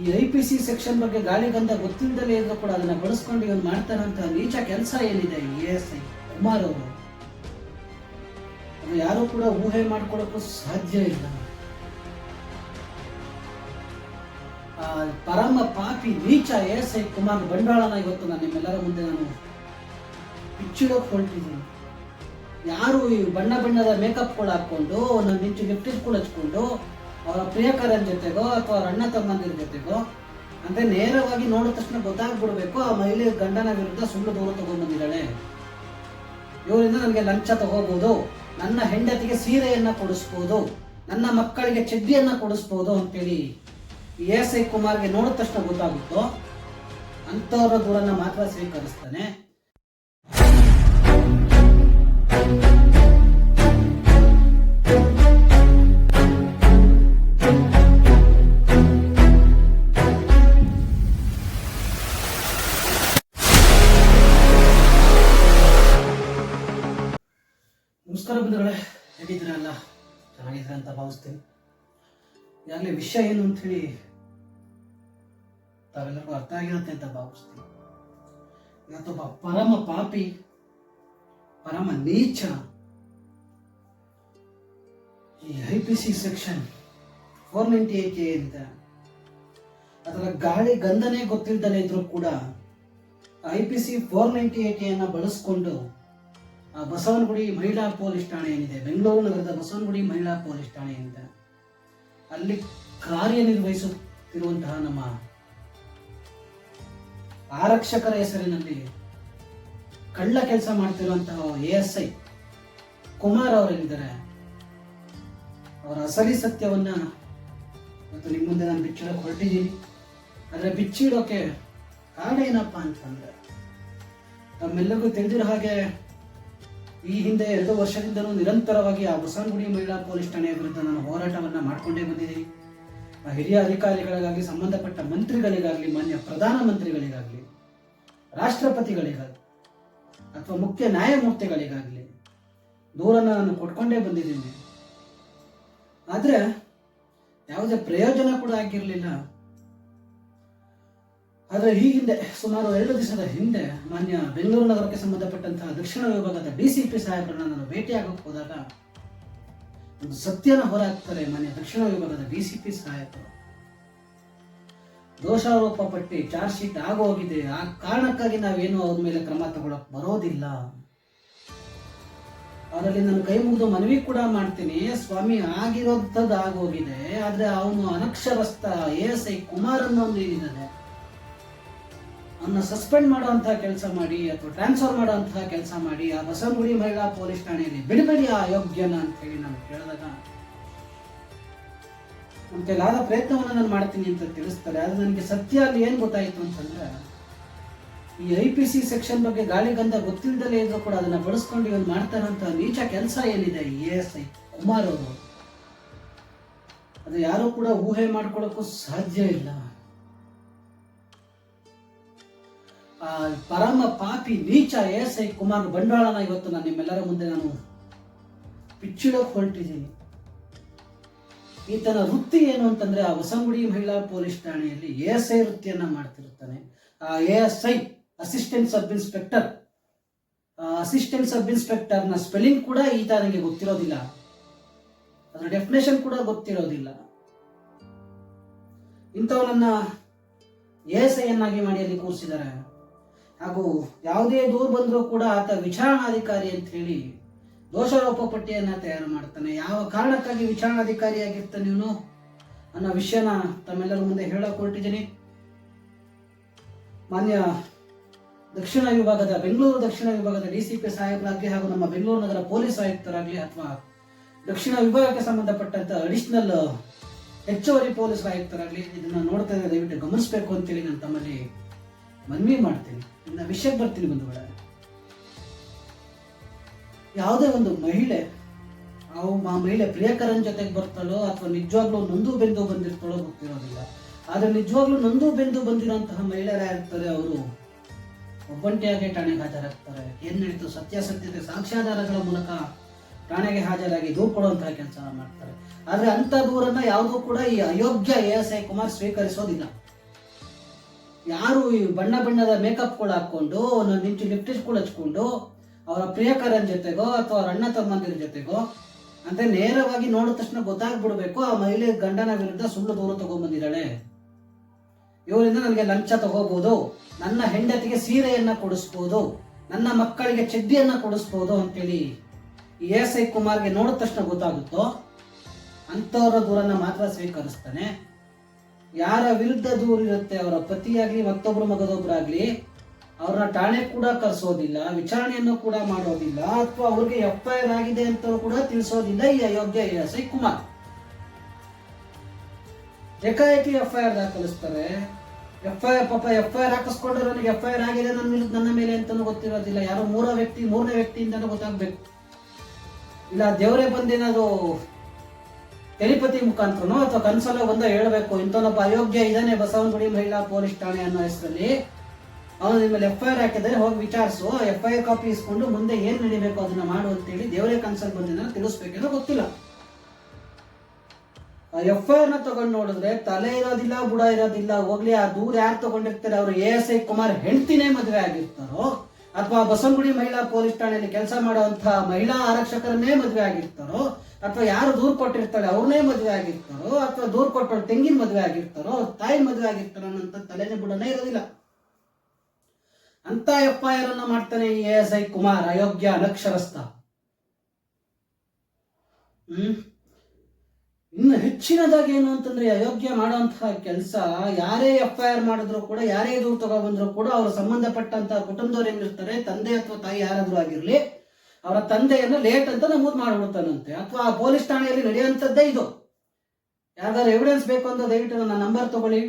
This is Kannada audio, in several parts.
ಈ ಐ ಪಿ ಸಿ ಸೆಕ್ಷನ್ ಬಗ್ಗೆ ಗಾಳಿಗಂಧ ಗೊತ್ತಿಲ್ಲದಲೇ ಇದ್ರು ಕೂಡ ಅದನ್ನ ಬಳಸ್ಕೊಂಡು ಇವನು ಮಾಡ್ತಾರಂತ ನೀಚ ಕೆಲಸ ಏನಿದೆ ಎ ಎಸ್ ಐ ಕುಮಾರ್ ಅವರು. ಅದು ಯಾರು ಕೂಡ ಊಹೆ ಮಾಡ್ಕೊಳ್ಳೋಕ್ಕೂ ಸಾಧ್ಯ ಇಲ್ಲ. ಆ, ಪರಮ ಪಾಪಿ ನೀಚ ಎಸ್ ಐ ಕುಮಾರ್ ಬಂಡವಾಳನ ಇವತ್ತು ನಾನು ನಿಮ್ಮೆಲ್ಲರ ಮುಂದೆ ನಾನು ಬಿಚ್ಚಿಡೋಕೆ ಹೊರಟಿದ್ದೀನಿ. ಯಾರು ಈ ಬಣ್ಣ ಬಣ್ಣದ ಮೇಕಪ್ಗಳು ಹಾಕೊಂಡು ನಿಂಚು ಇಂಚು ಕೂಡ ಹಚ್ಕೊಂಡು ಅವರ ಪ್ರಿಯಕರನ ಜೊತೆಗೋ ಅಥವಾ ಅಣ್ಣ ತಮ್ಮಂದಿರ ಜೊತೆಗೋ, ಅಂದ್ರೆ ನೇರವಾಗಿ ನೋಡಿದ ತಕ್ಷಣ ಗೊತ್ತಾಗ್ಬಿಡ್ಬೇಕು, ಆ ಮಹಿಳೆ ಗಂಡನ ವಿರುದ್ಧ ಸುಳ್ಳು ದೂರ ತಗೊಂಡ್ಬಂದಿದ್ದಾಳೆ ಇವರಿಂದ ನನಗೆ ಲಂಚ ತಗೋಬಹುದು ನನ್ನ ಹೆಂಡತಿಗೆ ಸೀರೆಯನ್ನ ಕೊಡಿಸ್ಬೋದು, ನನ್ನ ಮಕ್ಕಳಿಗೆ ಚಡ್ಡಿಯನ್ನ ಕೊಡಿಸ್ಬೋದು ಅಂತೇಳಿ ಎಸ್ ಐ ಕುಮಾರ್ಗೆ ನೋಡಿದ ತಕ್ಷಣ ಗೊತ್ತಾಗುತ್ತೋ, ಅಂಥವ್ರ ದೂರನ್ನು ಮಾತ್ರ ಸ್ವೀಕರಿಸ್ತಾನೆ. ಅಂತ ಭಾವಿಸ್ತೀನಿ. ಈಗಾಗಲೇ ವಿಷಯ ಏನು ಅಂತ ಹೇಳಿ ತಾವೆಲ್ಲರಿಗೂ ಅರ್ಥ ಆಗಿರುತ್ತೆ ಅಂತ ಭಾವಿಸ್ತೀನಿ. ಇವತ್ತೊಬ್ಬ ಪರಮ ಪಾಪಿ, ಪರಮ ನೀಚ ಈ I P C section four ninety eight ಅಂತ ಅದರ ಗಾಳಿ ಗಂಧನೇ ಗೊತ್ತಿಲ್ದಲೇ ಇದ್ರೂ ಕೂಡ I P C four ninety eight ಅನ್ನ ಬಳಸ್ಕೊಂಡು ಬಸವನಗುಡಿ ಮಹಿಳಾ ಪೊಲೀಸ್ ಠಾಣೆ ಏನಿದೆ? ಬೆಂಗಳೂರು ನಗರದ ಬಸವನಗುಡಿ ಮಹಿಳಾ ಪೊಲೀಸ್ ಠಾಣೆ ಏನಿದೆ ಅಲ್ಲಿ ಕಾರ್ಯನಿರ್ವಹಿಸುತ್ತಿರುವಂತಹ ನಮ್ಮ ಆರಕ್ಷಕರ ಹೆಸರಿನಲ್ಲಿ ಕಳ್ಳ ಕೆಲಸ ಮಾಡ್ತಿರುವಂತಹ ಎ ಎಸ್ ಐ ಕುಮಾರ್ ಅವರೇನಿದ್ದಾರೆ ಅವರ ಅಸಲಿ ಸತ್ಯವನ್ನ ಮತ್ತು ನಿಮ್ಮ ಮುಂದೆ ನಾನು ಬಿಚ್ಚಿಡೋಕೆ ಹೊರಟಿದ್ದೀನಿ. ಆದರೆ ಬಿಚ್ಚಿಡೋಕೆ ಕಾರಣ ಏನಪ್ಪಾ ಅಂತಂದ್ರೆ, ತಮ್ಮೆಲ್ಲರಿಗೂ ತಿಳಿದಿರೋ ಹಾಗೆ ಈ ಹಿಂದೆ ಎರಡು ವರ್ಷದಿಂದಲೂ ನಿರಂತರವಾಗಿ ಆ ಬಸವನಗುಡಿ ಮಹಿಳಾ ಪೊಲೀಸ್ ಠಾಣೆಯ ವಿರುದ್ಧ ನಾನು ಹೋರಾಟವನ್ನು ಮಾಡ್ಕೊಂಡೇ ಬಂದಿದ್ದೀನಿ. ಆ ಹಿರಿಯ ಅಧಿಕಾರಿಗಳಿಗಾಗಲಿ ಸಂಬಂಧಪಟ್ಟ ಮಂತ್ರಿಗಳಿಗಾಗಲಿ, ಮಾನ್ಯ ಪ್ರಧಾನಮಂತ್ರಿಗಳಿಗಾಗಲಿ ರಾಷ್ಟ್ರಪತಿಗಳಿಗಾಗಲಿ, ಅಥವಾ ಮುಖ್ಯ ನ್ಯಾಯಮೂರ್ತಿಗಳಿಗಾಗಲಿ ದೂರನ್ನು ನಾನು ಕೊಟ್ಕೊಂಡೇ ಬಂದಿದ್ದೀನಿ. ಆದರೆ ಯಾವುದೇ ಪ್ರಯೋಜನ ಕೂಡ ಆಗಿರಲಿಲ್ಲ. ಆದರೆ ಈ ಹಿಂದೆ ಸುಮಾರು ಎರಡು ದಿವಸದ ಹಿಂದೆ ಮಾನ್ಯ ಬೆಂಗಳೂರು ನಗರಕ್ಕೆ ಸಂಬಂಧಪಟ್ಟಂತಹ ದಕ್ಷಿಣ ವಿಭಾಗದ ಡಿ ಸಿ ಪಿ ಸಾಹೇಬರನ್ನ ನಾನು ಭೇಟಿಯಾಗಕ್ಕೆ ಹೋದಾಗ ಒಂದು ಸತ್ಯನ ಹೊರಹಾಕ್ತಾರೆ ಮಾನ್ಯ ದಕ್ಷಿಣ ವಿಭಾಗದ ಡಿ ಸಿ ಪಿ ಸಾಹೇಬರು ದೋಷಾರೋಪ ಪಟ್ಟಿ ಚಾರ್ಜ್ ಶೀಟ್ ಆಗೋಗಿದೆ. ಆ ಕಾರಣಕ್ಕಾಗಿ ನಾವೇನು ಅವ್ರ ಮೇಲೆ ಕ್ರಮ ತಗೊಳಕ್ ಬರೋದಿಲ್ಲ. ಅದರಲ್ಲಿ ನಾನು ಕೈ ಮುಗಿದು ಮನವಿ ಕೂಡ ಮಾಡ್ತೀನಿ. ಸ್ವಾಮಿ ಆಗಿರೋದ್ ಆಗೋಗಿದೆ. ಆದ್ರೆ ಅವನು ಅನಕ್ಷರಸ್ಥ ಎ ಎಸ್ ಐ ಕುಮಾರ್ ಅನ್ನೋ ಒಂದು ಏನಿದ್ದಾನೆ ಅವನ್ನ ಸಸ್ಪೆಂಡ್ ಮಾಡುವಂತಹ ಕೆಲಸ ಮಾಡಿ ಅಥವಾ ಟ್ರಾನ್ಸ್ಫರ್ ಮಾಡುವಂತಹ ಕೆಲಸ ಮಾಡಿ ಆ ಬಸವನಗುಡಿ ಮಹಿಳಾ ಪೊಲೀಸ್ ಠಾಣೆಯಲ್ಲಿ ಬಿಡಬೇಡಿ ಆ ಯೋಗ್ಯನ ಅಂತ ಹೇಳಿ ನಾನು ಕೇಳಿದಾಗ ಮತ್ತೆ ಕೈಲಾದ ಪ್ರಯತ್ನವನ್ನು ನಾನು ಮಾಡ್ತೀನಿ ಅಂತ ತಿಳಿಸ್ತಾರೆ. ಆದ್ರೆ ನನಗೆ ಸತ್ಯ ಅಲ್ಲಿ ಏನ್ ಗೊತ್ತಾಯ್ತು ಅಂತಂದ್ರೆ, ಈ ಐ ಪಿ ಸಿ ಸೆಕ್ಷನ್ ಬಗ್ಗೆ ಗಾಳಿಗಂಧ ಗೊತ್ತಿಲ್ಲದಲೇ ಇದ್ರು ಕೂಡ ಅದನ್ನ ಬಳಸ್ಕೊಂಡು ಇವನು ಮಾಡ್ತಾರಂತ ನೀಚ ಕೆಲಸ ಏನಿದೆ ಎ ಎಸ್ ಐ ಕುಮಾರ್ ಅವರು? ಅದು ಯಾರು ಕೂಡ ಊಹೆ ಮಾಡ್ಕೊಳ್ಳೋಕ್ಕೂ ಸಾಧ್ಯ ಇಲ್ಲ. ಪರಮ ಪಾಪಿ ನೀಚ ಎಸ್ ಐ ಕುಮಾರ್ ಬಂಡವಾಳನ ಇವತ್ತು ನಾನು ನಿಮ್ಮೆಲ್ಲರ ಮುಂದೆ ನಾನು ಬಿಚ್ಚಿಡೋಕೆ ಹೊರಟಿದ್ದೀನಿ. ಈತನ ವೃತ್ತಿ ಏನು ಅಂತಂದ್ರೆ ಆ ಹೊಸಂಗುಡಿ ಮಹಿಳಾ ಪೊಲೀಸ್ ಠಾಣೆಯಲ್ಲಿ ಎ ಎಸ್ ಐ ವೃತ್ತಿಯನ್ನ ಮಾಡ್ತಿರುತ್ತಾನೆ ಆ A S I assistant sub inspector. Assistant sub ಇನ್ಸ್ಪೆಕ್ಟರ್ನ spelling ಕೂಡ ಈತ ನನಗೆ ಗೊತ್ತಿರೋದಿಲ್ಲ. ಅದರ ಡೆಫಿನೇಷನ್ ಕೂಡ ಗೊತ್ತಿರೋದಿಲ್ಲ. ಇಂಥವನನ್ನ ಎ ಎಸ್ ಐ ಅನ್ನಾಗಿ ಮಾಡಿ ಅಲ್ಲಿ ಕೂರಿಸಿದ್ದಾರೆ. ಹಾಗೂ ಯಾವುದೇ ದೂರು ಬಂದರೂ ಕೂಡ ಆತ ವಿಚಾರಣಾಧಿಕಾರಿ ಅಂತ ಹೇಳಿ ದೋಷಾರೋಪ ಪಟ್ಟಿಯನ್ನು ತಯಾರು ಮಾಡ್ತಾನೆ. ಯಾವ ಕಾರಣಕ್ಕಾಗಿ ವಿಚಾರಣಾಧಿಕಾರಿಯಾಗಿರ್ತಾನೆ ಇವನು ಅನ್ನೋ ವಿಷಯನ ತಮ್ಮೆಲ್ಲರ ಮುಂದೆ ಹೇಳಕ್ ಹೊರಟಿದ್ದೀನಿ ಮಾನ್ಯ ದಕ್ಷಿಣ ವಿಭಾಗದ ಬೆಂಗಳೂರು ದಕ್ಷಿಣ ವಿಭಾಗದ ಡಿ ಸಿ ಪಿ ಸಾಹೇಬರಾಗಲಿ ಹಾಗೂ ನಮ್ಮ ಬೆಂಗಳೂರು ನಗರ ಪೊಲೀಸ್ ಆಯುಕ್ತರಾಗಲಿ ಅಥವಾ ದಕ್ಷಿಣ ವಿಭಾಗಕ್ಕೆ ಸಂಬಂಧಪಟ್ಟಂತ ಅಡಿಷನಲ್ ಹೆಚ್ಚುವರಿ ಪೊಲೀಸ್ ಆಯುಕ್ತರಾಗಲಿ ಇದನ್ನ ನೋಡ್ತಾ ಇದ್ರೆ ದಯವಿಟ್ಟು ಗಮನಿಸಬೇಕು ಅಂತೇಳಿ ನಾನು ತಮ್ಮಲ್ಲಿ ಮನವಿ ಮಾಡ್ತೀನಿ. ಇನ್ನು ವಿಷಯಕ್ಕೆ ಬರ್ತೀನಿ ಬಂಧುಗಳ ಯಾವುದೇ ಒಂದು ಮಹಿಳೆ, ಅವು ಆ ಮಹಿಳೆ ಪ್ರಿಯಕರನ್ ಜೊತೆಗೆ ಬರ್ತಾಳೋ ಅಥವಾ ನಿಜವಾಗ್ಲೂ ನೊಂದು ಬೆಂದು ಬಂದಿರ್ತಾಳೋ ಗೊತ್ತಿರೋದಿಲ್ಲ. ಆದ್ರೆ ನಿಜವಾಗ್ಲೂ ನೊಂದು ಬೆಂದು ಬಂದಿರೋಂತಹ ಮಹಿಳೆಯರಾಗಿರ್ತಾರೆ ಅವರು? ಒಬ್ಬಂಟಿಯಾಗಿ ಠಾಣೆಗೆ ಹಾಜರಾಗ್ತಾರೆ. ಏನ್ ನಡೀತು? ಸತ್ಯಾಸತ್ಯತೆ, ಸಾಕ್ಷ್ಯಾಧಾರಗಳ ಮೂಲಕ ಠಾಣೆಗೆ ಹಾಜರಾಗಿ ದೂರು ಕೊಡುವಂತಹ ಕೆಲಸ ಮಾಡ್ತಾರೆ. ಆದ್ರೆ ಅಂತ ದೂರನ್ನ ಯಾವುದೂ ಕೂಡ ಈ ಅಯೋಗ್ಯ ಎ ಎಸ್ ಐ ಕುಮಾರ್ ಸ್ವೀಕರಿಸೋದಿಲ್ಲ. ಯಾರು ಬಣ್ಣ ಬಣ್ಣದ ಮೇಕಪ್ಗಳು ಹಾಕ್ಕೊಂಡು, ಒಂದೊಂದು ಇಂಚು ಲಿಪ್ಟಿಸ್ಗಳು ಹಚ್ಕೊಂಡು, ಅವರ ಪ್ರಿಯಕರನ ಜೊತೆಗೋ ಅಥವಾ ಅವ್ರ ಅಣ್ಣ ತಮ್ಮಂದಿರ ಜೊತೆಗೋ ಅಂದ್ರೆ ನೇರವಾಗಿ ನೋಡಿದ ತಕ್ಷಣ ಗೊತ್ತಾಗ್ಬಿಡ್ಬೇಕು, ಆ ಮಹಿಳೆ ಗಂಡನ ವಿರುದ್ಧ ಸುಳ್ಳು ದೂರ ತಗೊಂಡ್ಬಂದಿದ್ದಾಳೆ ಇವರಿಂದ ನನಗೆ ಲಂಚ ತಗೋಬಹುದು ನನ್ನ ಹೆಂಡತಿಗೆ ಸೀರೆಯನ್ನ ಕೊಡಿಸ್ಬೋದು, ನನ್ನ ಮಕ್ಕಳಿಗೆ ಚಡ್ಡಿಯನ್ನ ಕೊಡಿಸ್ಬೋದು ಅಂತೇಳಿ ಎಸ್ ಐ ಕುಮಾರ್ಗೆ ನೋಡಿದ ತಕ್ಷಣ ಗೊತ್ತಾಗುತ್ತೋ, ಅಂಥವರ ದೂರನ್ನ ಮಾತ್ರ ಸ್ವೀಕರಿಸ್ತಾನೆ. ಯಾರ ವಿರುದ್ಧ ದೂರಿರುತ್ತೆ ಅವರ ಪತಿಯಾಗ್ಲಿ ಮತ್ತೊಬ್ಬರ ಮಗದೊಬ್ಬರಾಗಲಿ ಅವ್ರನ್ನ ಠಾಣೆ ಕೂಡ ಕರೆಸೋದಿಲ್ಲ, ವಿಚಾರಣೆಯನ್ನು ಕೂಡ ಮಾಡೋದಿಲ್ಲ, ಅಥವಾ ಅವ್ರಿಗೆ ಎಫ್ ಐ ಆರ್ ಆಗಿದೆ ಅಂತ ಕೂಡ ತಿಳಿಸೋದಿಲ್ಲ ಈ ಅಯೋಗ್ಯ ಐ ಕುಮಾರ್ ಏಕಾಏಕಿ ಎಫ್ ಐ ಆರ್ ದಾಖಲಿಸ್ತಾರೆ. ಎಫ್ ಐ ಪಾಪ ಎಫ್ ಐ ಆರ್ ಹಾಕಿಸ್ಕೊಂಡ್ರೆ ನನಗೆ ಎಫ್ ಐ ಆಗಿದೆ ನನ್ನ ವಿರುದ್ಧ, ನನ್ನ ಮೇಲೆ ಅಂತಲೂ ಗೊತ್ತಿರೋದಿಲ್ಲ. ಯಾರೋ ಮೂರ ವ್ಯಕ್ತಿ, ಮೂರನೇ ವ್ಯಕ್ತಿಯಿಂದನೂ ಗೊತ್ತಾಗ್ಬೇಕು. ಇಲ್ಲ, ದೇವರೇ ಬಂದೇನಾದ್ರು ಟೆಲಿಪತಿ ಮುಖಾಂತರನೋ ಅಥವಾ ಕನಸಲ್ಲೋ ಬಂದು ಹೇಳಬೇಕು. ಇಂಥವನೊಬ್ಬ ಅಯೋಗ್ಯ ಇದ್ದಾನೆ, ಬಸವನಗುಡಿ ಮಹಿಳಾ ಪೊಲೀಸ್ ಠಾಣೆ ಅನ್ನೋ ಹೆಸರಲ್ಲಿ. ಅವನು ನಿಮ್ಮಲ್ಲಿ ಎಫ್ ಐ ಆರ್ ಹಾಕಿದ್ರೆ ಹೋಗಿ ವಿಚಾರಿಸು. ಎಫ್ ಐ ಕಾಪಿ ಇಸ್ಕೊಂಡು ಮುಂದೆ ಏನ್ ನಡಿಬೇಕು ಅದನ್ನ ಮಾಡು ಅಂತೇಳಿ ದೇವರೇ ಕನ್ಸಲ್ ಬಂದಿದ್ದ ತಿಳಿಸ್ಬೇಕೇನೋ ಗೊತ್ತಿಲ್ಲ. ಎಫ್ ಐ ಆರ್ನ ತಗೊಂಡು ನೋಡಿದ್ರೆ ತಲೆ ಇರೋದಿಲ್ಲ, ಬುಡ ಇರೋದಿಲ್ಲ, ಹೋಗ್ಲಿ, ಆ ದೂರ ಯಾರು ತಗೊಂಡಿರ್ತಾರೆ, ಅವರು ಎ ಎಸ್ ಐ ಕುಮಾರ್ ಹೆಂಡತಿನೇ ಮದುವೆ ಆಗಿರ್ತಾರೋ, ಅಥವಾ ಬಸವನಗುಡಿ ಮಹಿಳಾ ಪೊಲೀಸ್ ಠಾಣೆಯಲ್ಲಿ ಕೆಲಸ ಮಾಡುವಂತಹ ಮಹಿಳಾ ಆರಕ್ಷಕರನ್ನೇ ಮದುವೆ ಆಗಿರ್ತಾರೋ ಅಥವಾ ಯಾರು ದೂರ ಕೊಟ್ಟಿರ್ತಾಳೆ ಅವ್ರನ್ನೇ ಮದುವೆ ಆಗಿರ್ತಾರೋ, ಅಥವಾ ದೂರ ಕೊಟ್ಟವ್ರ ತೆಂಗಿನ ಮದುವೆ ಆಗಿರ್ತಾರೋ ತಾಯಿ ಮದುವೆ ಆಗಿರ್ತಾರೋ ಅನ್ನೋಂಥ ತಲೆನೇ ಬುಡನೇ ಇರೋದಿಲ್ಲ. ಅಂತ ಐ ಆರ್ ಅನ್ನ ಮಾಡ್ತಾನೆ ಎ ಎಸ್ ಐ ಕುಮಾರ್, ಅಯೋಗ್ಯ ಅನಕ್ಷರಸ್ಥ. ಹ್ಮ್? ಇನ್ನು ಹೆಚ್ಚಿನದಾಗಿ ಏನು ಅಂತಂದ್ರೆ, ಅಯೋಗ್ಯ ಮಾಡುವಂತಹ ಕೆಲಸ, ಯಾರೇ ಎಫ್ ಐ ಆರ್ ಮಾಡಿದ್ರು ಕೂಡ, ಯಾರೇ ದೂರು ತಗೊಬಂದ್ರು ಕೂಡ, ಅವ್ರ ಸಂಬಂಧಪಟ್ಟಂತಹ ಕುಟುಂಬದವ್ರು ಏನಿರ್ತಾರೆ, ತಂದೆ ಅಥವಾ ತಾಯಿ ಯಾರಾದ್ರೂ ಆಗಿರ್ಲಿ ಅವರ ತಂದೆಯನ್ನು ಲೇಟ್ ಅಂತ ನಮೂದು ಮಾಡಿಬಿಡ್ತಾನಂತೆ. ಅಥವಾ ಆ ಪೊಲೀಸ್ ಠಾಣೆಯಲ್ಲಿ ನಡೆಯುವಂಥದ್ದೇ ಇದು. ಯಾವ್ದಾದ್ರು ಎವಿಡೆನ್ಸ್ ಬೇಕು ಅಂತ ದಯವಿಟ್ಟು ನನ್ನ ನಂಬರ್ ತಗೊಳ್ಳಿ.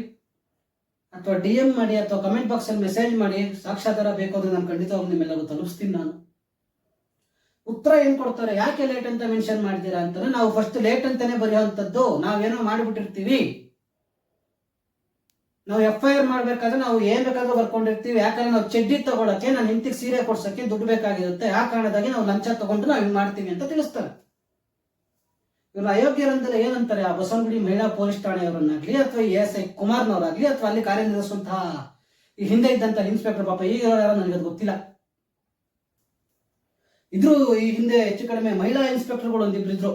ಅಥವಾ ಡಿ ಎಂ ಮಾಡಿ, ಅಥವಾ ಕಮೆಂಟ್ ಬಾಕ್ಸ್ ಅಲ್ಲಿ ಮೆಸೇಜ್ ಮಾಡಿ ಸಾಕ್ಷಾಧಾರ ಬೇಕು ಅಂದ್ರೆ ನಾನು ಖಂಡಿತವಾಗಿ ನಿಮ್ಮೆಲ್ಲರೂ ತಲುಪಿಸ್ತೀನಿ ನಾನು. ಉತ್ತರ ಏನ್ ಕೊಡ್ತಾರೆ? ಯಾಕೆ ಲೇಟ್ ಅಂತ ಮೆನ್ಷನ್ ಮಾಡ್ತೀರಾ ಅಂತ ನಾವು ಫಸ್ಟ್ ಲೇಟ್ ಅಂತಾನೆ ಬರೆಯುವಂಥದ್ದು. ನಾವೇನೋ ಮಾಡಿಬಿಟ್ಟಿರ್ತೀವಿ. ನಾವು ಎಫ್ ಐ ಆರ್ ಮಾಡ್ಬೇಕಾದ್ರೆ ನಾವು ಏನ್ ಬೇಕಾದ್ರೂ ಬರ್ಕೊಂಡಿರ್ತೀವಿ. ಯಾಕಂದ್ರೆ ನಾವು ಚಡ್ಡಿ ತಗೊಳಕ್ಕೆ, ನಾನು ಹೆಂಡತಿಗೆ ಸೀರೆ ಕೊಡ್ಸಕ್ಕೆ ದುಡ್ಡು ಬೇಕಾಗಿರುತ್ತೆ. ಆ ಕಾರಣದಾಗಿ ನಾವು ಲಂಚ ತಗೊಂಡು ನಾವು ಹಿಂಗ್ ಮಾಡ್ತೀವಿ ಅಂತ ತಿಳಿಸ್ತಾರೆ. ಇವರು ಅಯೋಗ್ಯರಂದ್ರೆ ಏನಂತಾರೆ? ಆ ಬಸವನಗುಡಿ ಮಹಿಳಾ ಪೊಲೀಸ್ ಠಾಣೆಯವರನ್ನಾಗ್ಲಿ ಅಥವಾ ಎಸ್ ಐ ಕುಮಾರ್ನವರಾಗ್ಲಿ ಅಥವಾ ಅಲ್ಲಿ ಕಾರ್ಯನಿರ್ವಹಿಸುವಂತಹ ಈ ಹಿಂದೆ ಇದ್ದಂತ ಇನ್ಸ್ಪೆಕ್ಟರ್ ಪಾಪ ಈಗ ಯಾರು ನನಗೆ ಗೊತ್ತಿಲ್ಲ. ಇದ್ರು ಈ ಹಿಂದೆ ಹೆಚ್ಚು ಕಡಿಮೆ ಮಹಿಳಾ ಇನ್ಸ್ಪೆಕ್ಟರ್ಗಳು ಒಂದಿಬ್ರು ಇದ್ರು.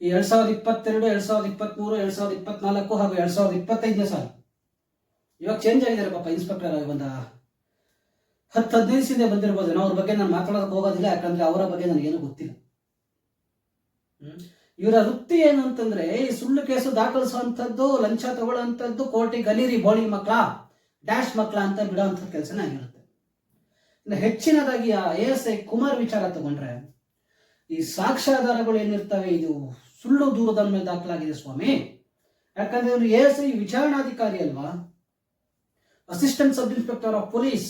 ಈ ಎರಡ್ ಸಾವಿರದ ಇಪ್ಪತ್ತೆರಡು, ಎರಡ್ ಸಾವಿರದ ಇಪ್ಪತ್ಮೂರು, ಎರಡ್ ಸಾವಿರದ ಇಪ್ಪತ್ನಾಲ್ಕು ಹಾಗೂ ಎರಡ್ ಸಾವಿರದ ಇಪ್ಪತ್ತೈದನೇ ಸಾಲ. ಇವಾಗ ಚೇಂಜ್ ಆಗಿದ್ದಾರೆ ಪಾಪ ಇನ್ಸ್ಪೆಕ್ಟರ್ ಆಗಿ ಬಂದ ಹತ್ತು ಹದಿನೈದು ಬಂದಿರಬಹುದು ಬಂದಿರ್ಬೋದು. ಅವ್ರ ಬಗ್ಗೆ ನಾನು ಮಾತಾಡೋದಕ್ಕೆ ಹೋಗೋದಿಲ್ಲ, ಯಾಕಂದ್ರೆ ಅವರ ಬಗ್ಗೆ ನನಗೇನು ಗೊತ್ತಿಲ್ಲ. ಇವರ ವೃತ್ತಿ ಏನು ಅಂತಂದ್ರೆ ಈ ಸುಳ್ಳು ಕೇಸು ದಾಖಲಿಸುವಂಥದ್ದು, ಲಂಚ ತಗೊಳ್ಳುವಂಥದ್ದು, ಕೋಟಿ ಗಲೀರಿ ಬೋಳಿ ಮಕ್ಕಳ ಡ್ಯಾಶ್ ಮಕ್ಕಳ ಅಂತ ಬಿಡುವಂಥ ಕೆಲಸನೇ ಆಗಿರುತ್ತೆ. ಇನ್ನು ಹೆಚ್ಚಿನದಾಗಿ ಆ ಎ ಎಸ್ ಐ ಕುಮಾರ್ ವಿಚಾರ ತಗೊಂಡ್ರೆ, ಈ ಸಾಕ್ಷ್ಯಾಧಾರಗಳು ಏನಿರ್ತವೆ, ಇದು ಸುಳ್ಳು ದೂರದ ಮೇಲೆ ದಾಖಲಾಗಿದೆ ಸ್ವಾಮಿ. ಯಾಕಂದ್ರೆ ಇವರು ಎ ಎಸ್ ಐ ವಿಚಾರಣಾಧಿಕಾರಿ ಅಲ್ವಾ? Assistant sub inspector of police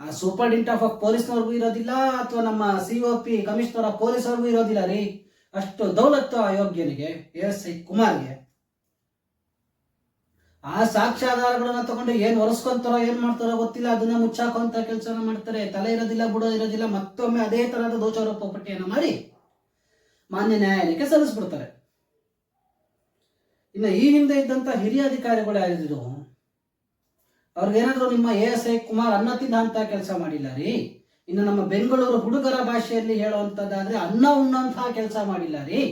ಆ ಸೂಪರ್ಡೆಂಟ್ ಆಫ್ ಪೊಲೀಸ್ನವ್ರಿಗೂ ಇರೋದಿಲ್ಲ ಅಥವಾ ನಮ್ಮ C O P commissioner of ಇರೋದಿಲ್ಲ ರೀ. ಅಷ್ಟು ದೌಲತ್ತು ಅಯೋಗ್ಯನಿಗೆ ಎಸ್ ಐ ಕುಮಾರ್ಗೆ. ಆ ಸಾಕ್ಷ್ಯಾಧಾರಗಳನ್ನ ತಗೊಂಡು ಏನ್ ಒರೆಸ್ಕೊಂತಾರೋ, ಏನ್ ಮಾಡ್ತಾರೋ ಗೊತ್ತಿಲ್ಲ. ಅದನ್ನ ಮುಚ್ಚಾಕುವಂತ ಕೆಲಸನ ಮಾಡ್ತಾರೆ. ತಲೆ ಇರೋದಿಲ್ಲ, ಬುಡ ಇರೋದಿಲ್ಲ, ಮತ್ತೊಮ್ಮೆ ಅದೇ ತರಹದ ದೋಷಾರೋಪ ಪಟ್ಟಿಯನ್ನು ಮಾಡಿ ಮಾನ್ಯ ನ್ಯಾಯಾಲಯಕ್ಕೆ ಸಲ್ಲಿಸ್ಬಿಡ್ತಾರೆ. ಇನ್ನು ಈ ಹಿಂದೆ ಇದ್ದಂತ ಹಿರಿಯ ಅಧಿಕಾರಿಗಳು ಯಾರಿದ್ರು ಅವ್ರಿಗೇನಾದ್ರೂ ನಿಮ್ಮ ಎ ಎಸ್ ಐ ಕುಮಾರ್ ಅನ್ನ ತಿಂದ ಅಂತ ಕೆಲಸ ಮಾಡಿಲ್ಲ ರೀ. ಇನ್ನು ನಮ್ಮ ಬೆಂಗಳೂರು ಹುಡುಗರ ಭಾಷೆಯಲ್ಲಿ ಹೇಳುವಂತದ್ದಾದ್ರೆ ಅನ್ನ ಉಣ್ಣಂತಹ ಕೆಲಸ ಮಾಡಿಲ್ಲ ರೀ.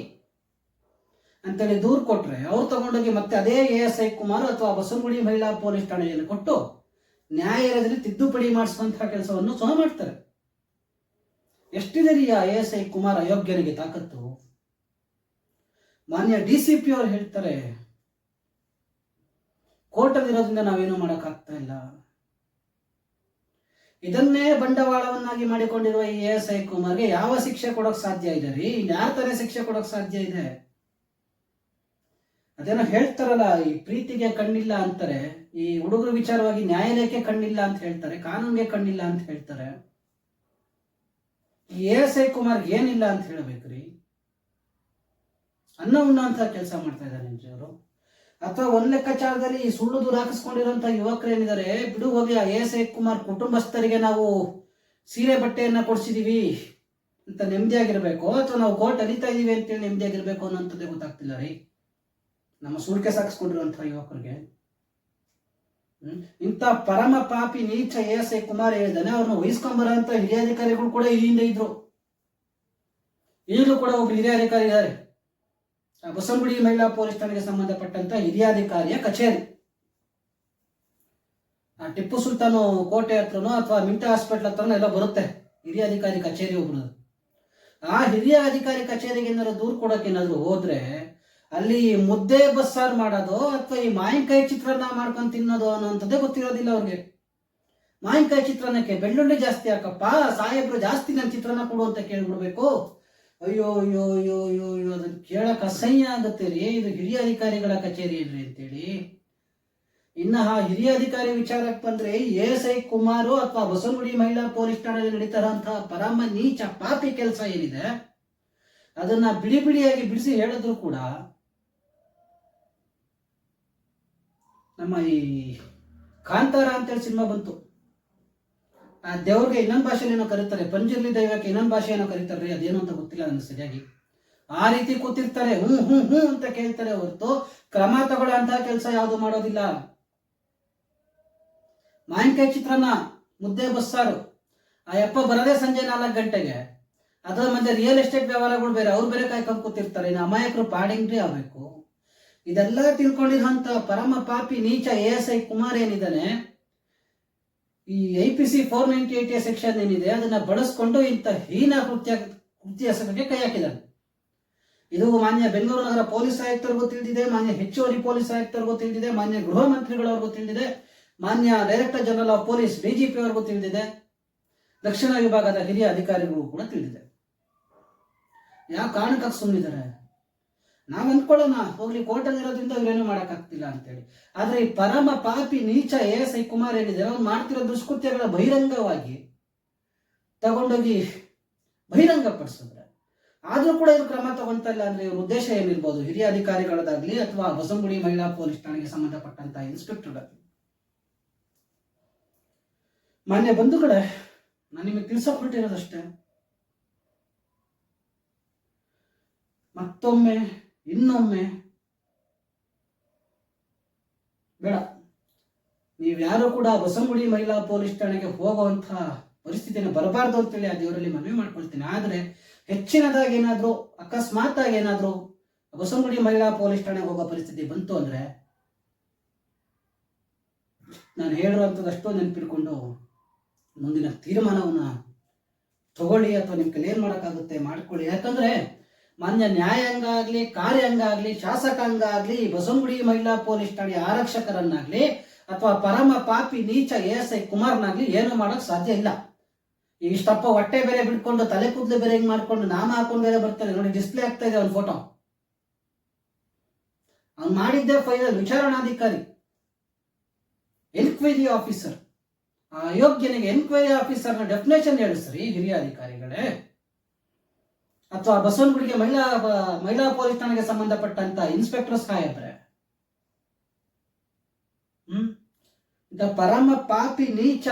ಅಂತೇಳಿ ದೂರು ಕೊಟ್ರೆ ಅವ್ರು ತಗೊಂಡೋಗಿ ಮತ್ತೆ ಅದೇ ಎ ಎಸ್ ಐ ಕುಮಾರ್ ಅಥವಾ ಬಸವನಗುಡಿ ಮಹಿಳಾ ಪೊಲೀಸ್ ಠಾಣೆಯನ್ನು ಕೊಟ್ಟು ನ್ಯಾಯಾಲಯದಲ್ಲಿ ತಿದ್ದುಪಡಿ ಮಾಡಿಸುವಂತಹ ಕೆಲಸವನ್ನು ಸಹ ಮಾಡ್ತಾರೆ. ಎಷ್ಟಿದೆ ರೀ ಆ ಎ ಎಸ್ ಐ ಕುಮಾರ್ ಅಯೋಗ್ಯನಿಗೆ ತಾಕತ್ತು? ಮಾನ್ಯ ಡಿ ಸಿ ಪಿ ಅವ್ರು ಹೇಳ್ತಾರೆ ಕೋರ್ಟಲ್ಲಿ ಇರೋದ್ರಿಂದ ನಾವೇನು ಮಾಡೋಕ್ಕಾಗ್ತಾ ಇಲ್ಲ. ಇದನ್ನೇ ಬಂಡವಾಳವನ್ನಾಗಿ ಮಾಡಿಕೊಂಡಿರುವ ಈ ಎಸ್ ಐ ಕುಮಾರ್ಗೆ ಯಾವ ಶಿಕ್ಷೆ ಕೊಡೋಕ್ ಸಾಧ್ಯ ಇದೆ ರೀ? ಯಾರ ತಾನೇ ಶಿಕ್ಷೆ ಕೊಡೋಕ್ ಸಾಧ್ಯ ಇದೆ? ಅದೇನೋ ಹೇಳ್ತಾರಲ್ಲ, ಈ ಪ್ರೀತಿಗೆ ಕಣ್ಣಿಲ್ಲ ಅಂತಾರೆ, ಈ ಹುಡುಗರ ವಿಚಾರವಾಗಿ ನ್ಯಾಯಾಲಯಕ್ಕೆ ಕಣ್ಣಿಲ್ಲ ಅಂತ ಹೇಳ್ತಾರೆ, ಕಾನೂನಿಗೆ ಕಣ್ಣಿಲ್ಲ ಅಂತ ಹೇಳ್ತಾರೆ. ಈ ಎಸ್ ಐ ಕುಮಾರ್ಗೆ ಏನಿಲ್ಲ ಅಂತ ಹೇಳ್ಬೇಕ್ರಿ ಅನ್ನ ಉಣ್ಣ ಅಂತ ಕೆಲಸ ಮಾಡ್ತಾ ಇದ್ದಾರೆ ಅವರು ಅಥವಾ ಒಂದ್ ಲೆಕ್ಕಾಚಾರದಲ್ಲಿ ಈ ಸುಳ್ಳು ದೂರ ಹಾಕಿಸ್ಕೊಂಡಿರುವಂತ ಯುವಕರು ಏನಿದ್ದಾರೆ, ಬಿಡು ಹೋಗಿ ಆ ಎಸ್ ಕುಮಾರ್ ಕುಟುಂಬಸ್ಥರಿಗೆ ನಾವು ಸೀರೆ ಬಟ್ಟೆಯನ್ನ ಕೊಡ್ಸಿದೀವಿ ಅಂತ ನೆಮ್ಮದಿಯಾಗಿರ್ಬೇಕು, ಅಥವಾ ನಾವು ಕೋರ್ಟ್ ಅಲಿತಾ ಇದೀವಿ ಅಂತೇಳಿ ನೆಮ್ಮದಿಯಾಗಿರ್ಬೇಕು ಅನ್ನೋಂಥದ್ದೇ ಗೊತ್ತಾಗ್ತಿಲ್ಲ ರೀ. ನಮ್ಮ ಸುಳ್ಕೆ ಸಾಕಿಸ್ಕೊಂಡಿರುವಂತಹ ಯುವಕರಿಗೆ? ಇಂಥ ಪರಮ ಪಾಪಿ ನೀಚ ಎ ಎಸ್ ಐ ಕುಮಾರ್ ಹೇಳಿದಾನೆ ಅವ್ರನ್ನ ವಹಿಸ್ಕೊಂಬರೋ ಅಂತ ಹಿರಿಯ ಅಧಿಕಾರಿಗಳು ಕೂಡ ಇಲ್ಲಿಂದ ಇದ್ರು. ಈಗಲೂ ಕೂಡ ಒಬ್ರು ಹಿರಿಯ ಅಧಿಕಾರಿ ಇದ್ದಾರೆ. ಬಸವನಗುಡಿ ಮಹಿಳಾ ಪೊಲೀಸ್ ಠಾಣೆಗೆ ಸಂಬಂಧಪಟ್ಟಂತ ಹಿರಿಯ ಅಧಿಕಾರಿಯ ಕಚೇರಿ ಟಿಪ್ಪು ಸುಲ್ತಾನು ಕೋಟೆ ಹತ್ರನೋ ಅಥವಾ ಮಿಂಟ ಹಾಸ್ಪಿಟ್ಲ್ ಹತ್ರನೋ ಎಲ್ಲ ಬರುತ್ತೆ. ಹಿರಿಯ ಅಧಿಕಾರಿ ಕಚೇರಿ ಒಬ್ಬರು ಆ ಹಿರಿಯ ಅಧಿಕಾರಿ ಕಚೇರಿಗೆ ಏನಾದ್ರು ದೂರ ಏನಾದ್ರು ಹೋದ್ರೆ ಅಲ್ಲಿ ಮುದ್ದೆ ಬಸ್ಸಾರು ಮಾಡೋದು ಅಥವಾ ಈ ಮಾವಿನಕಾಯಿ ಚಿತ್ರಾನ್ನ ಮಾಡ್ಕೊಂಡು ತಿನ್ನೋದು ಅನ್ನೋಂಥದ್ದೇ ಗೊತ್ತಿರೋದಿಲ್ಲ ಅವ್ರಿಗೆ. ಮಾವಿನಕಾಯಿ ಚಿತ್ರಾನ್ನಕ್ಕೆ ಬೆಳ್ಳುಳ್ಳಿ ಜಾಸ್ತಿ ಹಾಕಪ್ಪ, ಸಾಹೇಬ್ರು ಜಾಸ್ತಿ ನನ್ನ ಚಿತ್ರಾನ್ನ ಕೊಡು ಅಂತ ಕೇಳ್ಬಿಡ್ಬೇಕು. ಅಯ್ಯೋ ಅಯ್ಯೋ ಅಯ್ಯೋ ಅಯ್ಯೋ ಅಯ್ಯೋ, ಅದನ್ನು ಕೇಳಕ್ಕೆ ಅಸಹ್ಯ ಆಗುತ್ತೆ ರೀ. ಇದು ಹಿರಿಯ ಅಧಿಕಾರಿಗಳ ಕಚೇರಿ ಏನ್ರಿ ಅಂತೇಳಿ. ಇನ್ನ ಆ ಹಿರಿಯ ಅಧಿಕಾರಿ ವಿಚಾರಕ್ಕೆ ಬಂದ್ರೆ ಎಸ್ ಐ ಕುಮಾರು ಅಥವಾ ಬಸವನಗುಡಿ ಮಹಿಳಾ ಪೊಲೀಸ್ ಠಾಣೆಯಲ್ಲಿ ನಡೀತಾರಂತಹ ಪರಮ ನೀಚ ಪಾಪಿ ಕೆಲಸ ಏನಿದೆ, ಅದನ್ನ ಬಿಡಿ ಬಿಡಿಯಾಗಿ ಬಿಡಿಸಿ ಹೇಳಿದ್ರು ಕೂಡ ನಮ್ಮ ಈ ಕಾಂತಾರ ಅಂತೇಳಿ ಸಿನಿಮಾ ಬಂತು. ಆ ದೇವ್ರಿಗೆ ಇನ್ನೊಂದು ಭಾಷೆಯಲ್ಲಿ ಕರೀತಾರೆ, ಪಂಜುರ್ಲಿ ದೈವಕ್ಕೆ ಇನ್ನೊಂದು ಭಾಷೆ ಏನೋ ಕರೀತಾರೆ, ಅದೇನು ಅಂತ ಗೊತ್ತಿಲ್ಲ ನನಗೆ ಸರಿಯಾಗಿ. ಆ ರೀತಿ ಕೂತಿರ್ತಾರೆ ಹ್ಞೂ ಹ್ಞೂ ಹ್ಞೂ ಅಂತ ಕೇಳ್ತಾರೆ ಹೊರತು ಕ್ರಮ ತಗೊಳ್ಳೋ ಅಂತ ಕೆಲಸ ಯಾವುದು ಮಾಡೋದಿಲ್ಲ. ಮಾವಿನಕಾಯಿ ಚಿತ್ರಾನ್ನ, ಮುದ್ದೆ ಬಸ್ಸಾರು. ಆ ಯಪ್ಪ ಬರದೇ ಸಂಜೆ ನಾಲ್ಕು ಗಂಟೆಗೆ. ಅದರ ಮಧ್ಯೆ ರಿಯಲ್ ಎಸ್ಟೇಟ್ ವ್ಯವಹಾರಗಳು ಬೇರೆ, ಅವ್ರು ಬೇರೆ ಕಾಯ್ಕೊಂಡು ಕೂತಿರ್ತಾರೆ, ಇನ್ನು ಅಮಾಯಕರು ಪಾಡಿಂಗ್ರಿ ಆಗಬೇಕು. ಇದೆಲ್ಲ ತಿಳ್ಕೊಂಡಿರುವಂತ ಪರಮ ಪಾಪಿ ನೀಚ ಎ ಎಸ್ ಐ ಕುಮಾರ್ ಏನಿದ್ದಾನೆ ಈ I P C four ninety eight section ಏನಿದೆ, ಅದನ್ನ ಬಳಸ್ಕೊಂಡು ಇಂಥ ಹೀನ ಕೃತ್ಯ ಕೃತ್ಯ ಕೈ ಹಾಕಿದ್ದಾರೆ. ಇದು ಮಾನ್ಯ ಬೆಂಗಳೂರು ನಗರ ಪೊಲೀಸ್ ಆಯುಕ್ತರಿಗೂ ತಿಳಿದಿದೆ, ಮಾನ್ಯ ಹೆಚ್ಚುವರಿ ಪೊಲೀಸ್ ಆಯುಕ್ತರಿಗೂ ತಿಳಿದಿದೆ, ಮಾನ್ಯ ಗೃಹ ಮಂತ್ರಿಗಳವ್ರಿಗೂ ತಿಳಿದಿದೆ, ಮಾನ್ಯ director general of police DGP ಅವ್ರಿಗೂ ತಿಳಿದಿದೆ ದಕ್ಷಿಣ ವಿಭಾಗದ ಹಿರಿಯ ಅಧಿಕಾರಿಗಳು ಕೂಡ ತಿಳಿದಿದೆ. ಯಾವ ಕಾರಣಕ್ಕಾಗಿ ಸುಮ್ಮನಿದ್ದಾರೆ ನಾವ್ ಅಂದ್ಕೊಳ್ಳೋಣ, ಹೋಗ್ಲಿ, ಕೋರ್ಟಲ್ಲಿ ಇರೋದ್ರಿಂದ ಇವ್ರೇನು ಮಾಡೋಕ್ಕಾಗ್ತಿಲ್ಲ ಅಂತೇಳಿ. ಆದ್ರೆ ಈ ಪರಮ ಪಾಪಿ ನೀಚ ಎ ಎಸ್ ಐ ಕುಮಾರ್ ಏನಿದೆ ಅವ್ನು ಮಾಡ್ತಿರೋ ದುಷ್ಕೃತ್ಯಗಳ ಬಹಿರಂಗವಾಗಿ ತಗೊಂಡೋಗಿ ಬಹಿರಂಗ ಪಡಿಸಿದ್ರೆ. ಆದ್ರೂ ಕೂಡ ಇವ್ರು ಕ್ರಮ ತಗೊಂತಲ್ಲ ಅಂದ್ರೆ ಇವ್ರ ಉದ್ದೇಶ ಏನಿರ್ಬೋದು? ಹಿರಿಯ ಅಧಿಕಾರಿಗಳದಾಗ್ಲಿ ಅಥವಾ ಹೊಸಂಗುಡಿ ಮಹಿಳಾ ಪೊಲೀಸ್ ಠಾಣೆಗೆ ಸಂಬಂಧಪಟ್ಟಂತ ಇನ್ಸ್ಪೆಕ್ಟರ್ ಮಾನ್ಯ ಬಂಧುಗಳೇ, ನಾನು ನಿಮಗೆ ತಿಳ್ಸಕ್ ಹೊರಟಿರೋದಷ್ಟೇ ಮತ್ತೊಮ್ಮೆ ಇನ್ನೊಮ್ಮೆ ಬೇಡ. ನೀವ್ಯಾರು ಕೂಡ ಬಸಂಗುಡಿ ಮಹಿಳಾ ಪೊಲೀಸ್ ಠಾಣೆಗೆ ಹೋಗುವಂತಹ ಪರಿಸ್ಥಿತಿಯನ್ನು ಬರಬಾರ್ದು ಅಂತೇಳಿ ಆ ದೇವರಲ್ಲಿ ಮನವಿ ಮಾಡ್ಕೊಳ್ತೀನಿ. ಆದರೆ ಹೆಚ್ಚಿನದಾಗಿ ಏನಾದರೂ ಅಕಸ್ಮಾತ್ ಆಗಿ ಏನಾದ್ರು ಬಸಂಗುಡಿ ಮಹಿಳಾ ಪೊಲೀಸ್ ಠಾಣೆಗೆ ಹೋಗೋ ಪರಿಸ್ಥಿತಿ ಬಂತು ಅಂದ್ರೆ ನಾನು ಹೇಳಿರುವಂತದಷ್ಟೋ ನೆನಪಿಟ್ಕೊಂಡು ಮುಂದಿನ ತೀರ್ಮಾನವನ್ನು ತಗೊಳ್ಳಿ ಅಥವಾ ನಿಮ್ಮ ಕೈಲಿ ಏನು ಮಾಡಕ್ಕಾಗುತ್ತೆ, ಮಾಡ್ಕೊಳ್ಳಿ. ಯಾಕಂದ್ರೆ ಮಾನ್ಯ ನ್ಯಾಯಾಂಗ ಆಗ್ಲಿ ಕಾರ್ಯಾಂಗ ಆಗ್ಲಿ ಶಾಸಕಾಂಗ ಆಗ್ಲಿ ಬಸವನಗುಡಿ ಮಹಿಳಾ ಪೊಲೀಸ್ ಠಾಣೆ ಆರಕ್ಷಕರನ್ನಾಗ್ಲಿ ಅಥವಾ ಪರಮ ಪಾಪಿ ನೀಚ ಎಸ್ ಐ ಕುಮಾರ್ನಾಗ್ಲಿ ಏನು ಮಾಡೋಕೆ ಸಾಧ್ಯ ಇಲ್ಲ. ಇಷ್ಟಪ್ಪ ಹೊಟ್ಟೆ ಬೇರೆ ಬಿಟ್ಕೊಂಡು ತಲೆ ಕೂದಲು ಬೇರೆ ಹಿಂಗ್ ಮಾಡ್ಕೊಂಡು ನಾಮ ಹಾಕೊಂಡು ಬೇರೆ ಬರ್ತಾರೆ. ನೋಡಿ ಡಿಸ್ಪ್ಲೇ ಆಗ್ತಾ ಇದೆ ಅವ್ನ ಫೋಟೋ ಅವ್ನು ಮಾಡಿದ್ದೆ ಫೈನಲ್ ವಿಚಾರಣಾಧಿಕಾರಿ ಎನ್ಕ್ವೈರಿ ಆಫೀಸರ್ ಆ ಯೋಗ್ಯನಿಗೆ ಎನ್ಕ್ವೈರಿ ಆಫೀಸರ್ನ ಡೆಫಿನೇಷನ್ ಹೇಳಿಸ್ರಿ ಹಿರಿಯ ಅಧಿಕಾರಿಗಳೇ. ಅಥವಾ ಬಸವನಗುಡಿಗೆ ಮಹಿಳಾ ಮಹಿಳಾ ಪೊಲೀಸ್ ಠಾಣೆಗೆ ಸಂಬಂಧಪಟ್ಟಂತ ಇನ್ಸ್ಪೆಕ್ಟರ್ ಸಾಹೇಬ್ರೆ ಹ್ಮ್? ಇಂಥ ಪರಮ ಪಾಪಿ ನೀಚ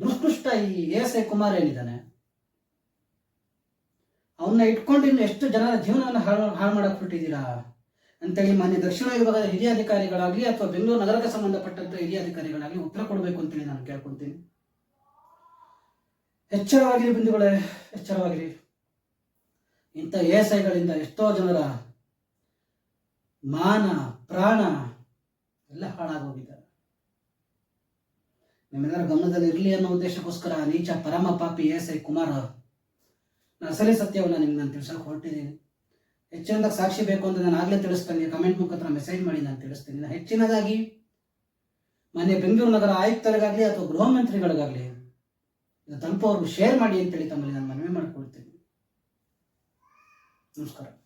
ದುಷ್ಟುಷ್ಟ ಈ ಎಸ್ ಐ ಕುಮಾರ್ ಏನಿದ್ದಾನೆ? ಅವನ್ನ ಇಟ್ಕೊಂಡು ಇನ್ನು ಎಷ್ಟು ಜನರ ಜೀವನವನ್ನು ಹಾಳು ಹಾಳು ಮಾಡಕ್ ಅಂತ ಅಂತೇಳಿ ಮಾನ್ಯ ದಕ್ಷಿಣ ವಿಭಾಗದ ಹಿರಿಯ ಅಧಿಕಾರಿಗಳಾಗಲಿ ಅಥವಾ ಬೆಂಗಳೂರು ನಗರಕ್ಕೆ ಸಂಬಂಧಪಟ್ಟಂತ ಹಿರಿಯ ಅಧಿಕಾರಿಗಳಾಗಲಿ ಉತ್ತರ ಕೊಡಬೇಕು ಅಂತೇಳಿ ನಾನು ಕೇಳ್ಕೊಂತೀನಿ ಎಚ್ಚರವಾಗಿರಿ ಬಿಂದುಗಳೇ ಎಚ್ಚರವಾಗಿರಿ. ಇಂಥ ಏಸೈಗಳಿಂದ ಎಷ್ಟೋ ಜನರ ಮಾನ, ಪ್ರಾಣ ಎಲ್ಲ ಹಾಳಾಗೋಗಿದ್ದಾರೆ. ನಿಮ್ಮೆಲ್ಲರ ಗಮನದಲ್ಲಿ ಇರಲಿ ಅನ್ನೋ ಉದ್ದೇಶಕ್ಕೋಸ್ಕರ ನೀಚ, ಪರಮ ಪಾಪಿ ಐ ಕುಮಾರ್ ಅಸಲಿ ಸತ್ಯವನ್ನು ನಿಮ್ಗೆ ನಾನು ತಿಳಿಸೋಕೆ ಹೊರಟಿದ್ದೀನಿ. ಹೆಚ್ಚಿನದಾಗಿ ಸಾಕ್ಷಿ ಬೇಕು ಅಂತ ನಾನು ಆಗಲೇ ತಿಳಿಸ್ತೇನೆ. ಕಮೆಂಟ್ ಮುಖಾಂತರ ಮೆಸೇಜ್ ಮಾಡಿ ನಾನು ತಿಳಿಸ್ತೀನಿ. ನಾನು ಹೆಚ್ಚಿನದಾಗಿ ಮಾನ್ಯ ಬೆಂಗಳೂರು ನಗರ ಆಯುಕ್ತರಿಗಾಗಲಿ ಅಥವಾ ಗೃಹ ಮಂತ್ರಿಗಳಿಗಾಗಲಿ, ಇದು ತಲುಪೋರ್ಗು ಶೇರ್ ಮಾಡಿ ಅಂತೇಳಿ ತಮ್ಮಲ್ಲಿ ನಾನು ಮನವಿ ಮಾಡ್ಕೊಳ್ತೀನಿ ನಮಸ್ಕಾರ